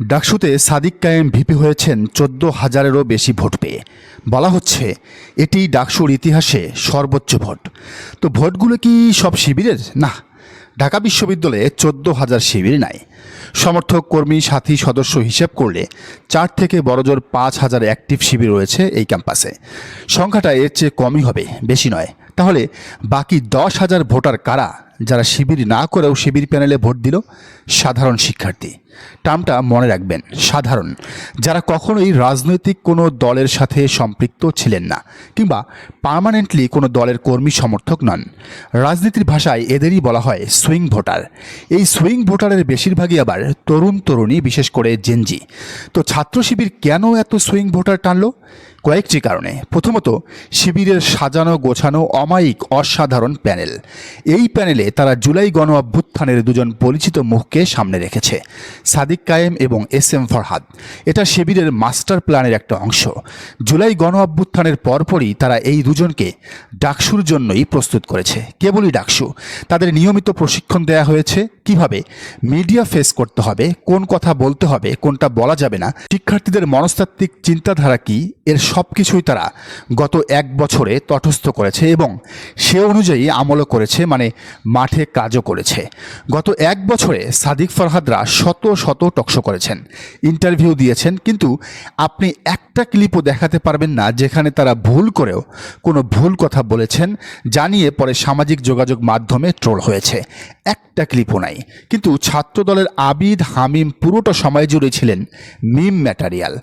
ডাকসুতে সাদিক কায়েম ভিপি হয়েছেন চোদ্দ হাজারেরও বেশি ভোট পেয়ে। বলা হচ্ছে, এটি ডাকসুর ইতিহাসে সর্বোচ্চ ভোট। তো ভোটগুলো কি সব শিবিরের? না, ঢাকা বিশ্ববিদ্যালয়ে চোদ্দ হাজার শিবির নাই। সমর্থক, কর্মী, সাথী, সদস্য হিসেব করলে চার থেকে বড়জোর পাঁচ হাজার অ্যাক্টিভ শিবির রয়েছে এই ক্যাম্পাসে সংখ্যাটা এর চেয়ে কমই হবে, বেশি নয়। তাহলে বাকি দশ হাজার ভোটার কারা যারা শিবির না করেও শিবির প্যানেলে ভোট দিল, সাধারণ শিক্ষার্থী। টার্মটা মনে রাখবেন, সাধারণ। যারা কখনোই রাজনৈতিক কোনো দলের সাথে সম্পৃক্ত ছিলেন না, কিংবা পার্মানেন্টলি কোনো দলের কর্মী সমর্থক নন। রাজনীতির ভাষায় এদেরই বলা হয় সুইং ভোটার এই সুইং ভোটারের বেশিরভাগই আবার তরুণ তরুণী, বিশেষ করে জেনজি তো ছাত্র শিবির কেন এত সুইং ভোটার টানলো? কয়েকটি কারণে। প্রথমত, শিবিরের সাজানো গোছানো অমায়িক, অসাধারণ প্যানেল। এই প্যানেলে তারা জুলাই গণ অভ্যুত্থানের দুজন পরিচিত মুখকে সামনে রেখেছে, সাদিক কায়েম এবং এস এম ফরহাদ। এটা শিবিরের মাস্টার প্ল্যানের একটা অংশ। জুলাই গণ অভ্যুত্থানের পরপরই তারা এই দুজনকে ডাকসুর জন্যই প্রস্তুত করেছে। কেবলই ডাকসু। তাদের নিয়মিত প্রশিক্ষণ দেয়া হয়েছে। কীভাবে? মিডিয়া ফেস করতে হবে। কোন কথা বলতে হবে? কোনটা বলা যাবে না? শিক্ষার্থীদের মনস্তাত্ত্বিক চিন্তাধারা কি? এর সব কিছুই তারা গত এক বছরে তটস্থ করেছে এবং সে অনুযায়ী আমলও করেছে। মানে মাঠে কাজও করেছে। গত এক বছরে সাদিক ফরহাদরা শত শত টকশো করেছেন। ইন্টারভিউ দিয়েছেন, কিন্তু আপনি একটা ক্লিপও দেখাতে পারবেন না যেখানে তারা ভুল করেও কোনো ভুল কথা বলেছেন, জানিয়ে পরে সামাজিক যোগাযোগ মাধ্যমে ট্রোল হয়েছে। একটা ক্লিপও নাই। কিন্তু ছাত্রদলের আবিদ, হামিম পুরোটা সময় জুড়ে ছিলেন মিম ম্যাটারিয়াল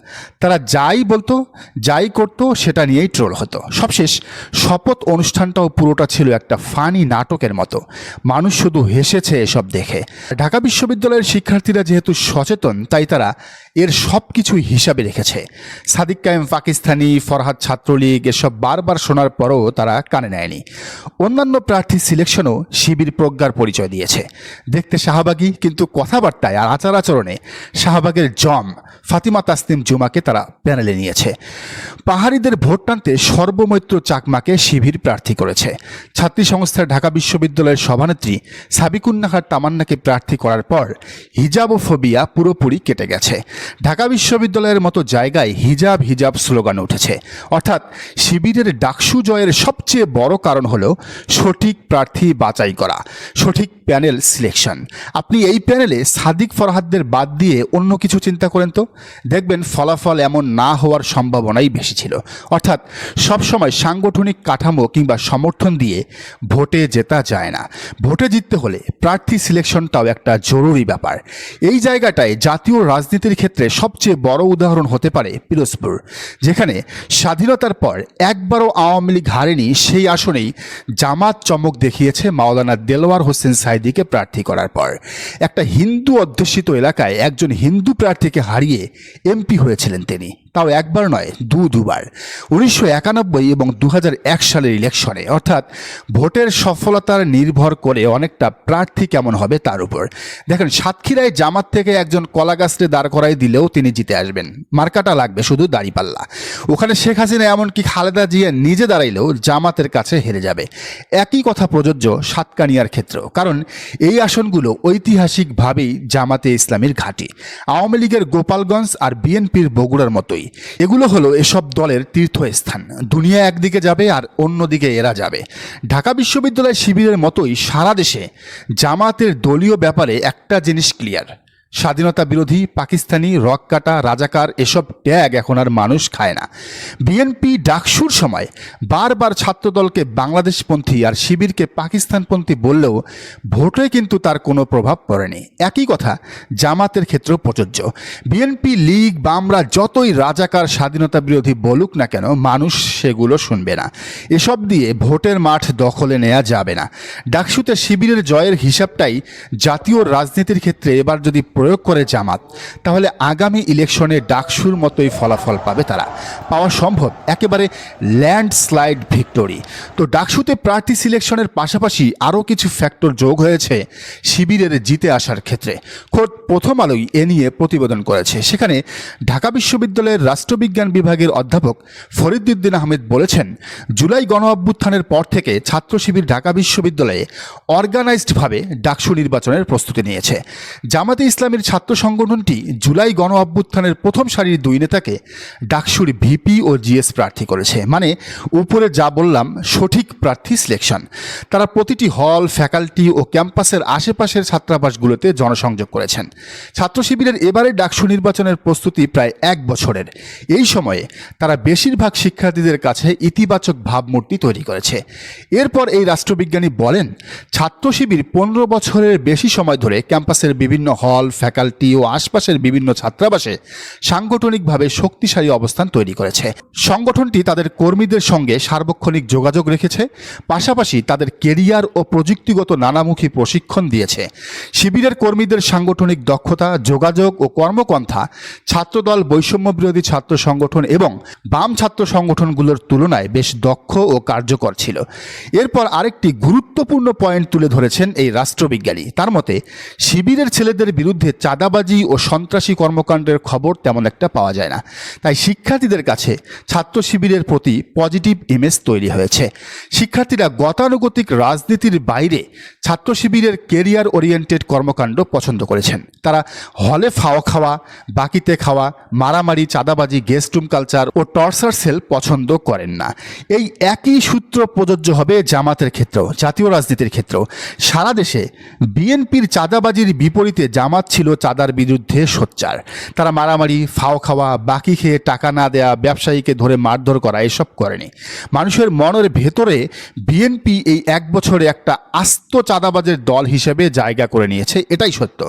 তারা যাই বলতো, যাই করতো, সেটা নিয়েই ট্রোল হতো। সবশেষ, শপথ অনুষ্ঠানটাও পুরোটা ছিল একটা ফানি নাটকের মতো। মানুষ শুধু হেসেছে এসব দেখে। ঢাকা বিশ্ববিদ্যালয়ের শিক্ষার্থীরা যেহেতু সচেতন, তাই তারা এর সব কিছুই হিসাবে রেখেছে। সাদিক কায়েম পাকিস্তানি, ফরহাদ ছাত্রলীগ, এসব বারবার শোনার পরও তারা কানে নেয়নি। অন্যান্য প্রার্থী সিলেকশনও শিবির প্রজ্ঞার পরিচয় দিয়েছে। দেখতে শাহবাগী, কিন্তু কথাবার্তায় আর আচার আচরণে শাহবাগের জম ফাতিমা তাসনিম জুমাকে তারা প্যানেলে নিয়েছে। পাহাড়িদের ভোট টানতে সর্বমৈত্র চাকমাকে শিবির প্রার্থী করেছে। ছাত্রী সংস্থার ঢাকা বিশ্ববিদ্যালয়ের সভানেত্রী সাবিকুন্নাহার তামান্নাকে প্রার্থী করার পর হিজাব ও ফোবিয়া পুরোপুরি কেটে গেছে। ঢাকা বিশ্ববিদ্যালয়ের মতো জায়গায় হিজাব হিজাব স্লোগান উঠেছে। অর্থাৎ শিবিরের ডাকসু জয়ের সবচেয়ে বড় কারণ হলো সঠিক প্রার্থী বাছাই করা। সঠিক প্যানেল সিলেকশন। আপনি এই প্যানেলে সাদিক ফরহাদদের বাদ দিয়ে অন্য কিছু চিন্তা করেন তো? দেখবেন ফলাফল এমন না হওয়ার সম্ভাবনাই বেশি ছিল। অর্থাৎ সবসময় সাংগঠনিক কাঠামো কিংবা সমর্থন দিয়ে ভোটে জেতা যায় না। ভোটে জিততে হলে প্রার্থী সিলেকশনটাও একটা জরুরি ব্যাপার। এই জায়গাটায় জাতীয় রাজনীতির ক্ষেত্রে সবচেয়ে বড় উদাহরণ হতে পারে পিরোজপুর, যেখানে স্বাধীনতার পর একবারও আওয়ামী লীগ হারেনি সেই আসনেই জামাত চমক দেখিয়েছে মাওলানা দেলোয়ার হোসেন সাইদিকে প্রার্থী করার পর, একটা হিন্দু অধ্যুষিত এলাকায় একজন হিন্দু প্রার্থীকে হারিয়ে এমপি হয়েছিলেন তিনি। তাও একবার নয়, দু দুবার। উনিশশো একানব্বই এবং দু সালের ইলেকশনে, অর্থাৎ ভোটের সফলতার নির্ভর করে অনেকটা প্রার্থী কেমন হবে তার উপর। দেখেন, সাতক্ষীরায় জামাত থেকে একজন কলা গাছরে দাঁড় করাই দিলেও তিনি জিতে আসবেন। মার্কাটা লাগবে শুধু দাঁড়িপাল্লা। ওখানে শেখ হাসিনা এমনকি খালেদা জিয়া নিজে দাঁড়াইলেও জামাতের কাছে হেরে যাবে। একই কথা প্রযোজ্য সাতকানিয়ার ক্ষেত্রেও, কারণ এই আসনগুলো ঐতিহাসিকভাবেই জামাতে ইসলামীর ঘাঁটি। আওয়ামী লীগের গোপালগঞ্জ আর বিএনপির বগুড়ার মতোই। এগুলো হলো এসব দলের তীর্থস্থান। দুনিয়া একদিকে যাবে আর অন্যদিকে এরা যাবে। ঢাকা বিশ্ববিদ্যালয় শিবিরের মতোই সারা দেশে জামাতের দলীয় ব্যাপারে একটা জিনিস ক্লিয়ার স্বাধীনতা বিরোধী, পাকিস্তানি, রক কাটা, রাজাকার, এসব ট্যাগ এখন আর মানুষ খায় না। বিএনপি ডাকসুর সময় বারবার ছাত্রদলকে বাংলাদেশপন্থী আর শিবিরকে পাকিস্তানপন্থী বললেও ভোটে কিন্তু তার কোনো প্রভাব পড়েনি। একই কথা, জামাতের ক্ষেত্রেও প্রযোজ্য। বিএনপি, লীগ, বামরা যতই রাজাকার, স্বাধীনতা বিরোধী বলুক না কেন, মানুষ সেগুলো শুনবে না। এসব দিয়ে ভোটের মাঠ দখলে নেওয়া যাবে না। ডাকসুতে শিবিরের জয়ের হিসাবটাই জাতীয় রাজনীতির ক্ষেত্রে এবার যদি প্রয়োগ করে জামাত, তাহলে আগামী ইলেকশনে ডাকসুর মতোই ফলাফল পাবে তারা। পাওয়া সম্ভব, একেবারে ল্যান্ডস্লাইড ভিক্টোরি তো ডাকসুতে প্রার্থী সিলেকশনের পাশাপাশি আরও কিছু ফ্যাক্টর যোগ হয়েছে শিবিরের জিতে আসার ক্ষেত্রে। খোদ প্রথম আলোই এ নিয়ে প্রতিবেদন করেছে। সেখানে ঢাকা বিশ্ববিদ্যালয়ের রাষ্ট্রবিজ্ঞান বিভাগের অধ্যাপক ফরিদুদ্দিন আহমেদ বলেছেন, জুলাই গণ অভ্যুত্থানের পর থেকে ছাত্র শিবির ঢাকা বিশ্ববিদ্যালয়ে অর্গানাইজডভাবে ডাকসু নির্বাচনের প্রস্তুতি নিয়েছে। জামাতে ইসলাম ইসলামের ছাত্র সংগঠনটি জুলাই গণ অভ্যুত্থানের প্রথম সারির দুই নেতাকে ডাকসুর ভিপি ও জিএস প্রার্থী করেছে। মানে উপরে যা বললাম, সঠিক প্রার্থী সিলেকশন তারা প্রতিটি হল, ফ্যাকাল্টি ও ক্যাম্পাসের আশেপাশের ছাত্রাবাসগুলোতে জনসংযোগ করেছেন। ছাত্র শিবিরের এবারে ডাকসু নির্বাচনের প্রস্তুতি প্রায় এক বছরের। এই সময়ে তারা বেশিরভাগ শিক্ষার্থীদের কাছে ইতিবাচক ভাবমূর্তি তৈরি করেছে। এরপর এই রাষ্ট্রবিজ্ঞানী বলেন, ছাত্র শিবির পনেরো বছরের বেশি সময় ধরে ক্যাম্পাসের বিভিন্ন হল ফ্যাকাল্টি ও আশপাশের বিভিন্ন ছাত্রাবাসে সাংগঠনিকভাবে শক্তিশালী অবস্থান তৈরি করেছে। সংগঠনটি তাদের কর্মীদের সঙ্গে সার্বক্ষণিক যোগাযোগ রেখেছে, পাশাপাশি তাদের কেরিয়ার ও প্রযুক্তিগত নানামুখী প্রশিক্ষণ দিয়েছে। শিবিরের কর্মীদের সাংগঠনিক দক্ষতা, যোগাযোগ ও কর্মপন্থা, ছাত্রদল বৈষম্য বিরোধী ছাত্র সংগঠন এবং বাম ছাত্র সংগঠনগুলোর তুলনায় বেশ দক্ষ ও কার্যকর ছিল। এরপর আরেকটি গুরুত্বপূর্ণ পয়েন্ট তুলে ধরেছেন এই রাষ্ট্রবিজ্ঞানী। তার মতে, শিবিরের ছেলেদের বিরুদ্ধে চাঁদাবাজি ও সন্ত্রাসী কর্মকাণ্ডের খবর তেমন একটা পাওয়া যায় না। তাই শিক্ষার্থীদের কাছে ছাত্র শিবিরের প্রতি পজিটিভ ইমেজ তৈরি হয়েছে। শিক্ষার্থীরা গতানুগতিক রাজনীতির বাইরে ছাত্র শিবিরের কেরিয়ার ওরিয়েন্টেড কর্মকাণ্ড পছন্দ করেছেন। তারা হলে ফাওয়া খাওয়া, বাকিতে খাওয়া, মারামারি, চাঁদাবাজি গেস্ট রুম কালচার ও টর্চার সেল পছন্দ করেন না। এই একই সূত্র প্রযোজ্য হবে জামাতের ক্ষেত্রেও, জাতীয় রাজনীতির ক্ষেত্রেও। সারা দেশে বিএনপির চাঁদাবাজির বিপরীতে জামাত ছিল চাঁদার বিরুদ্ধে সোচ্চার। তারা মারামারি, ফাও খাওয়া, বাকি খেয়ে টাকা না দেয়া, ব্যবসায়ীকে ধরে মারধর করা, এসব করেনি। মানুষের মনের ভেতরে বিএনপি এই এক বছরে একটা আস্ত চাঁদাবাজের দল হিসেবে জায়গা করে নিয়েছে, এটাই সত্য।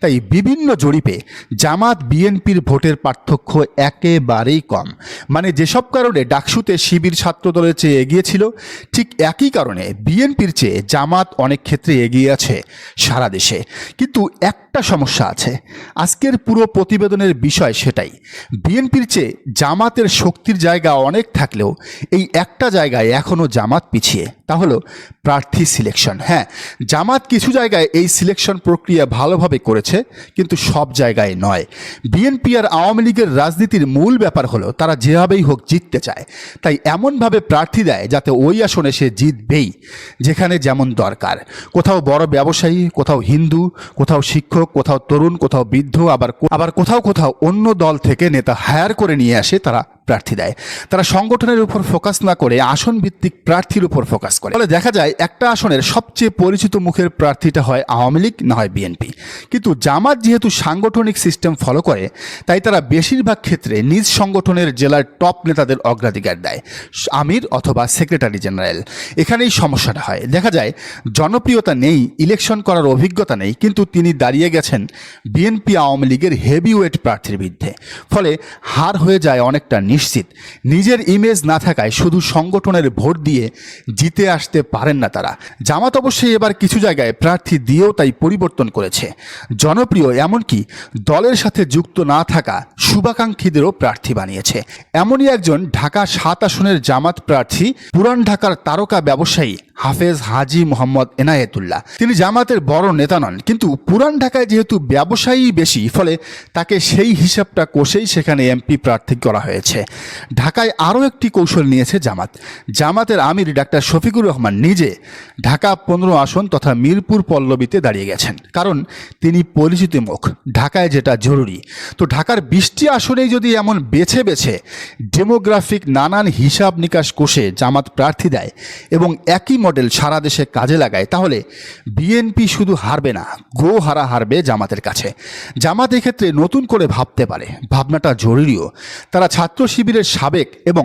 তাই বিভিন্ন জরিপে জামাত বিএনপির ভোটের পার্থক্য একেবারেই কম। মানে যেসব কারণে ডাকসুতে শিবির ছাত্র দলের চেয়ে এগিয়েছিল ঠিক একই কারণে বিএনপির চেয়ে জামাত অনেক ক্ষেত্রে এগিয়ে আছে সারা দেশে। কিন্তু একটা সমস্যা আছে। আজকের পুরো প্রতিবেদনের বিষয় সেটাই। বিএনপির চেয়ে জামাতের শক্তির জায়গা অনেক থাকলেও এই একটা জায়গায় এখনও জামাত পিছিয়ে। তা হলো প্রার্থী সিলেকশন। হ্যাঁ জামাত কিছু জায়গায় এই সিলেকশন প্রক্রিয়া ভালোভাবে করেছে, কিন্তু সব জায়গায় নয়। বিএনপি আর আওয়ামী লীগের রাজনীতির মূল ব্যাপার হলো তারা যেভাবেই হোক জিততে চায়। তাই এমনভাবে প্রার্থী দেয় যাতে ওই আসনে সে জিতবেই, যেখানে যেমন দরকার। কোথাও বড় ব্যবসায়ী, কোথাও হিন্দু, কোথাও শিক্ষক, কোথাও তরুণ কোথাও বৃদ্ধ, আবার আবার কোথাও কোথাও অন্য দল থেকে নেতা হায়ার করে নিয়ে আসে তারা। প্রার্থী দেয়। তারা সংগঠনের উপর ফোকাস না করে আসন ভিত্তিক প্রার্থীর উপর ফোকাস করে। ফলে দেখা যায় একটা আসনের সবচেয়ে পরিচিত মুখের প্রার্থীটা হয় আওয়ামী লীগ, না হয় বিএনপি। কিন্তু জামাত যেহেতু সাংগঠনিক সিস্টেম ফলো করে, তাই তারা বেশিরভাগ ক্ষেত্রে নিজ সংগঠনের জেলার টপ নেতাদের অগ্রাধিকার দেয়, আমির অথবা সেক্রেটারি জেনারেল। এখানেই সমস্যাটা হয়। দেখা যায় জনপ্রিয়তা নেই, ইলেকশন করার অভিজ্ঞতা নেই, কিন্তু তিনি দাঁড়িয়ে গেছেন বিএনপি আওয়ামী লীগের হেভিওয়েট প্রার্থীর বিরুদ্ধে। ফলে হার হয়ে যায় অনেকটা নিশ্চিত। নিজের ইমেজ না থাকায় শুধু সংগঠনের ভোট দিয়ে জিতে আসতে পারেন না তারা। জামাত অবশ্যই এবার কিছু জায়গায় প্রার্থী দিয়েও তাই পরিবর্তন করেছে। জনপ্রিয় এমনকি দলের সাথে যুক্ত না থাকা শুভাকাঙ্ক্ষীদেরও প্রার্থী বানিয়েছে। এমনই একজন ঢাকা সাত আসনের জামাত প্রার্থী, পুরান ঢাকার তারকা ব্যবসায়ী হাফেজ হাজি মোহাম্মদ এনায়েতুল্লাহ। তিনি জামাতের বড় নেতা নন, কিন্তু পুরান ঢাকায় যেহেতু ব্যবসায়ী বেশি, ফলে তাকে সেই হিসাবটা কষেই সেখানে এমপি প্রার্থী করা হয়েছে। ঢাকায় আরও একটি কৌশল নিয়েছে জামাত। জামাতের আমির ডাক্তার শফিকুর রহমান নিজে ঢাকা পনেরো আসন তথা মিরপুর পল্লবীতে দাঁড়িয়ে গেছেন, কারণ তিনি পরিচিত মুখ, ঢাকায় যেটা জরুরি। তো ঢাকার বৃষ্টি আসনেই যদি এমন বেছে বেছে ডেমোগ্রাফিক নানান হিসাব নিকাশ কষে জামাত প্রার্থী দেয় এবং একই মডেল সারা দেশে কাজে লাগায়, তাহলে বিএনপি শুধু হারবে না গো হারা হারবে জামাতের কাছে। জামাত এক্ষেত্রে নতুন করে ভাবতে পারে, ভাবনাটা জরুরিও। তারা ছাত্র শিবিরের সাবেক এবং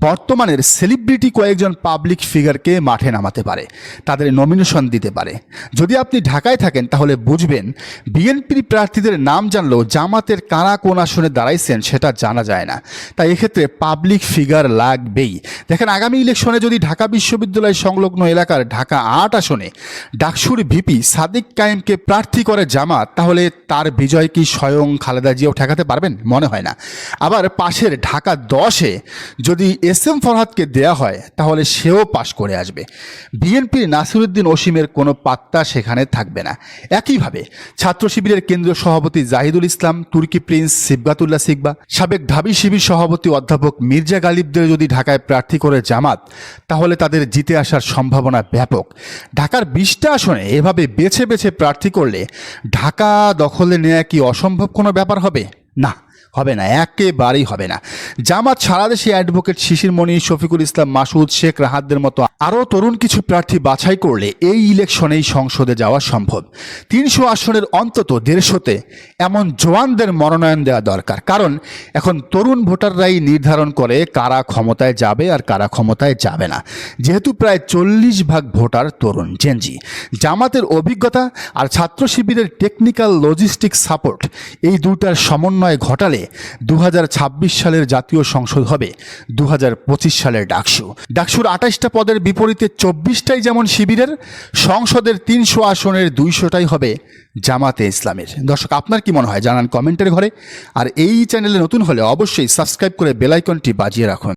বর্তমানের সেলিব্রিটি কয়েকজন পাবলিক ফিগারকে মাঠে নামাতে পারে, তাদের নমিনেশন দিতে পারে। যদি আপনি ঢাকায় থাকেন, তাহলে বুঝবেন বিএনপির প্রার্থীদের নাম জানলেও জামাতের কারা কোন আসনে দাঁড়াইছেন সেটা জানা যায় না। তাই এক্ষেত্রে পাবলিক ফিগার লাগবেই। দেখেন, আগামী ইলেকশনে যদি ঢাকা বিশ্ববিদ্যালয় সংলগ্ন এলাকার ঢাকা আট আসনে ডাকসুর ভিপি সাদিক কায়েমকে প্রার্থী করে জামাত, তাহলে তার বিজয় কি স্বয়ং খালেদা জিয়াও ঠেকাতে পারবেন? মনে হয় না। আবার পাশের ঢাকা দশে যদি এস এম ফরহাদকে দেয়া হয়, তাহলে সেও পাশ করে আসবে। বিএনপির নাসিরুদ্দিন ওসিমের কোনো পাত্তা সেখানে থাকবে না। একইভাবে ছাত্র শিবিরের কেন্দ্রীয় সভাপতি জাহিদুল ইসলাম, তুর্কি প্রিন্স সিবগাতুল্লাহ সিকবা সাবেক ঢাবি শিবির সভাপতি অধ্যাপক মির্জা গালিবদের যদি ঢাকায় প্রার্থী করে জামাত, তাহলে তাদের জিতে আসার সম্ভাবনা সম্ভাবনা ব্যাপক। ঢাকার বিশটা আসনে এভাবে বেছে বেছে প্রার্থী করলে ঢাকা দখলে নেওয়া কি অসম্ভব কোনো ব্যাপার হবে? না। হবে না, একেবারেই হবে না। জামাত সারা দেশে অ্যাডভোকেট শিশির মণি শফিকুল ইসলাম, মাসুদ, শেখ রাহাতদের মতো আরও তরুণ কিছু প্রার্থী বাছাই করলে এই ইলেকশনেই সংসদে যাওয়া সম্ভব। তিনশো আসনের অন্তত দেড়শোতে এমন জওয়ানদের মনোনয়ন দেওয়া দরকার। কারণ এখন তরুণ ভোটাররাই নির্ধারণ করে কারা ক্ষমতায় যাবে আর কারা ক্ষমতায় যাবে না। যেহেতু প্রায় চল্লিশ ভাগ ভোটার তরুণ জেনজি জামাতের অভিজ্ঞতা আর ছাত্র শিবিরের টেকনিক্যাল লজিস্টিক সাপোর্ট এই দুটার সমন্বয় ঘটালে দু হাজার ছাব্বিশ সালের জাতীয় সংসদ হবে দু হাজার পঁচিশ সালের ডাকসু। ডাকসুর আঠাশটা পদের বিপরীতে চব্বিশটাই যেমন শিবিরের, সংসদের তিনশো আসনের দুইশোটাই হবে জামাতে ইসলামের। দর্শক, আপনার কি মনে হয়? জানান কমেন্টের ঘরে। আর এই চ্যানেলে নতুন হলে অবশ্যই সাবস্ক্রাইব করে বেলাইকনটি বাজিয়ে রাখুন।